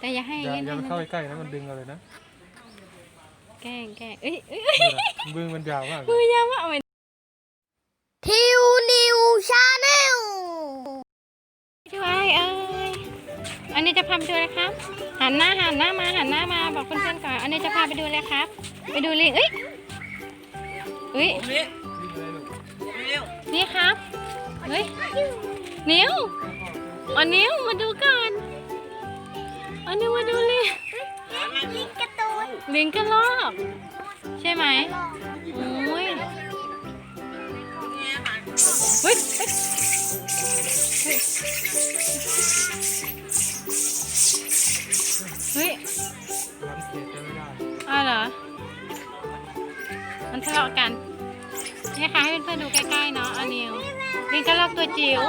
แต่อย่าให้อย่าเล่นอย่าให้ไปมันเข้าใกล้ๆนะมันดึงเอาเลยนะแกล้งแกล้งเอ้ยเอ้ยนี่แหละมือมันยาวมากเลมือยยาวมากเอาไปทิวนิวชาแนลด้วยเอ้ยอันนี้จะพาไปดูเลยครับ หันหน้าหันหน้ามาหันหน้ามาบอกเพื่อนๆก่อน อันนี้จะพาไปดูเลยครับ ไปดูลิงเอ้ยเอ้ยนี่ครับเฮ้ยนิ้วเอานิ้วมาดูก่อนเอานิ้วมาดูลิงลิงกร์ตูนลิงกระลอกใช่ไหมโอ้ยเฮ้ยเฮ้ยเฮ้ยร้านเกียร์จะไม่ได้อ้าวเหรอ มันทะเลาะกันนี่ค่ะให้เพื่อนๆดูใกล้ๆเนาะอานิวลิงกระลอกตัวจิ๋ว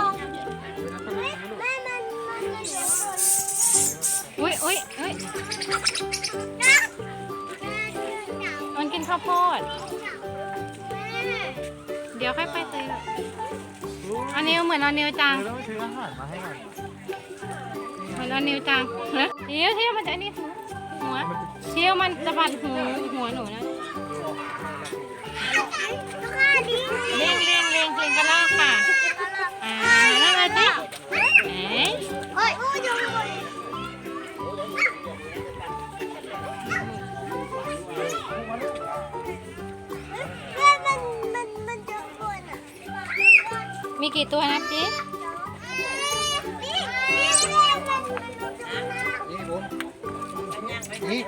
อุ้ยอุ้ยอุ้ยมันกินข้าวโพด เดี๋ยวค่อยไปซื้ออันนิวเหมือนอันนิวจัง เราซื้ออาหารมาให้มันเหมือนอันนิวจังเฮ้ยเที่ยวเที่ยวมันจะอันนี้หัวเที่ยวมันสะบัดหูหัวหนูนะเลี้ยงเลี้ยงเลี้ยงเลี้ยงกระลอกค่ะ มีกี่ตัวนะพี่นี่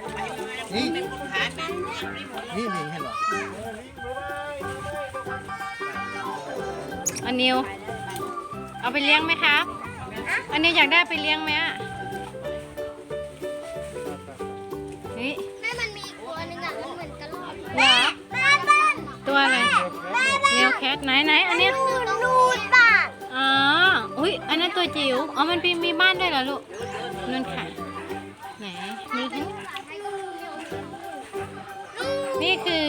นี่แม่มันมันนี่ผมนี่นี่นี่ลิงให้เหรออันนิว เอาไปเลี้ยงไหมครับ อันนิวอยากได้ไปเลี้ยงไหมอะเฮ้ยแม่มันมีอีกตัวหนึงอะ มันเหมือนกระรอกเหรอแม่มันตัวอะไรเนียวแคทไหนไหนอันเนี้ย ตัวจิ๋ว อ๋อ มันมีมีบ้านด้วยเหรอลูกนั่นค่ะไหนดูสินี่คือ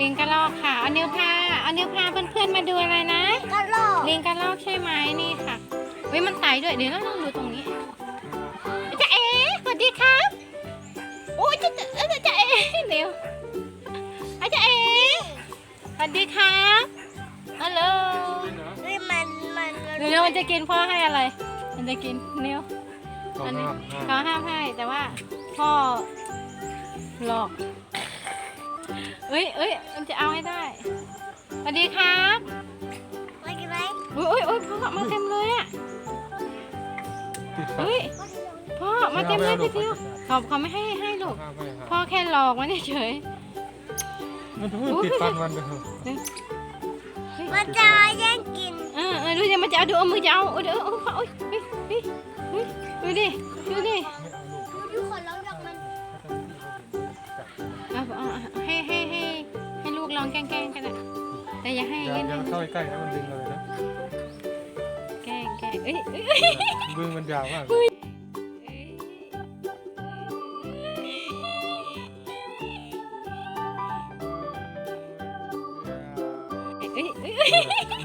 ลิงกระรอกค่ะ เอานิ้วพา เอานิ้วพาเพื่อนๆมาดูอะไรนะ กระรอกลิงกระรอกใช่ไหมนี่ค่ะเฮ้ยมันไต่ด้วย เดี๋ยวเราลองดูตรงนี้จะเอ๋สวัสดีครับ โอ้ยจะจะเอ้ยจะเอ๋เดี๋ยวอาจะเอ๋สวัสดีครับ มันจะกินพ่อให้อะไร มันจะกินนิ้วเขาอันนี้ห้ามห้ามเขาห้ามให้แต่ว่าพ่อหลอก เอ้ยเอ้ยมันจะเอาให้ได้สวัสดีครับไปกันไหมอุ้ยอุ้ยอุ้ยพ่อมาเต็มเลยอะติดปากเฮ้ยพ่อมาเต็มเลยพี่ทิวเขาเขาไม่ให้ให้ลูกห้ามไม่ห้ามพ่อแค่หลอกมันเฉยมันพูดติดฟันมันไปเถอะ มันจะแย่งกิน เออเออดูดิมันจะเอาดูเอามือจะเอาเอาเดี๋ยวเอาเอาเอาเฮ้ยเฮ้ยเฮ้ยเฮ้ยดูดิดูดิดูขอร้องดอกมันเอาเอาเอาให้ให้ให้ให้ลูกลองแกล้งแกล้งกันนะแต่อย่าให้อย่าเล่นอย่าให้ไปเข้าใกล้ๆนะมันดึงเอาเลยนะแกล้งแกล้งเอ้ยเอ้ยเอ้ยมือมันยาวมากเลยเอ้ยเอ้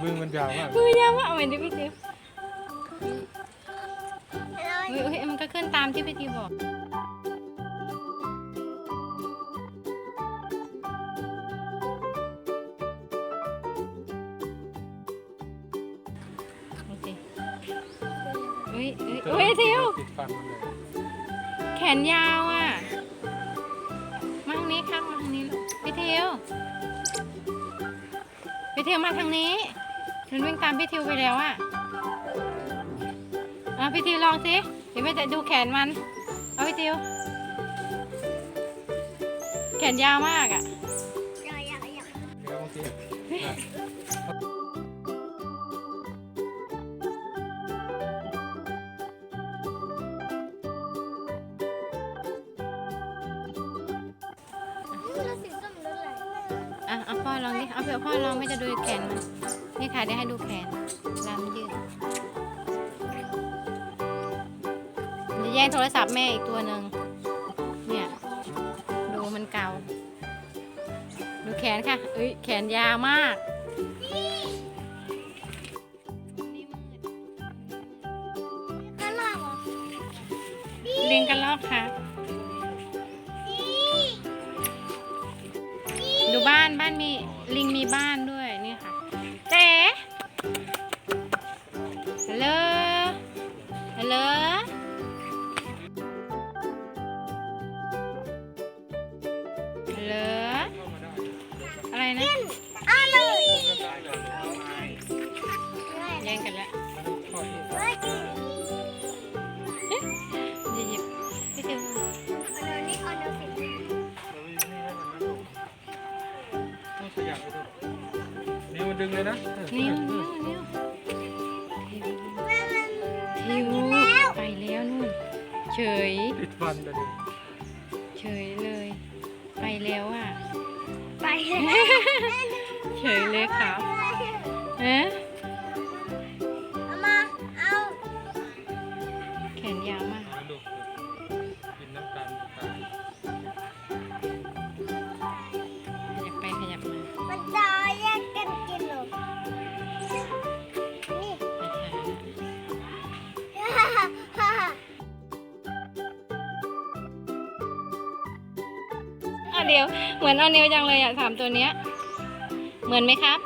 มือมันยาวมากเลยมือยาวมากเอาไปดิพี่ทิวเราเฮ้ยเฮ้ยมันก็ขึ้นตามที่พี่ทิวบอกโอเคเฮ้ยเฮ้ยเฮ้ยทิวติดฟันมันเลยแขนยาวอะมาทางนี้ครับมาทางนี้ลูกพี่ทิว พี่ทิวมาทางนี้มันวิ่งตามพี่ทิวไปแล้วอะเอาพี่ทิวลองสิเดี๋ยวแม่จะดูแขนมัน เอาพี่ทิว แขนยาวมากอะอยากอยากอยาก เดี๋ยวบางที ลองดิเอาเผื่อพ่อลองไม่จะดูแขนมันนี่ค่ะเดี๋ยวให้ดูแขนลำยืดมันจะแย่งโทรศัพท์แม่อีกตัวหนึ่งเนี่ยดูมันเกาดูแขนค่ะเอ้ยแขนยาวมากกระรอกเหรอพี่ลิงกันลอกครั ดูบ้านบ้านมีลิงมีบ้านด้วยนี่ค่ะเจ๊ฮัลโหลฮัลโหลฮัลโหลอะไรนะ ดึงเลยนะเออนิ้วเอนิ้อวนิ้วแม่มันทิวไปแล้วนู่นเฉย ติดฟันเลยดิเฉยเลย ไปแล้วอะ ไปแล้วเฉยเลยครับเอ๊ะ เดี๋ยว เหมือนเอาเนียวจังเลยอะสามตัวเนี้ย เหมือนไหมครับ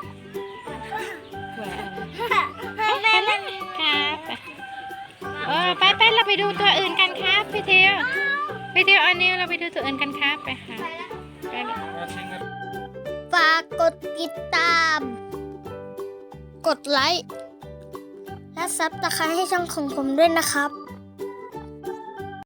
เหมือนอะไรไปไปเลยครับไปเออไปไปเราไปดูตัวอื่นกันครับพี่เทียวพี่เทียวเอานิวเราไปดูตัวอื่นกันครับไปค่ะไปเลยว่าทิ้งกันฝากกดติดตาม กดไลค์และซับตะไคร้ให้ช่องของผมด้วยนะครับ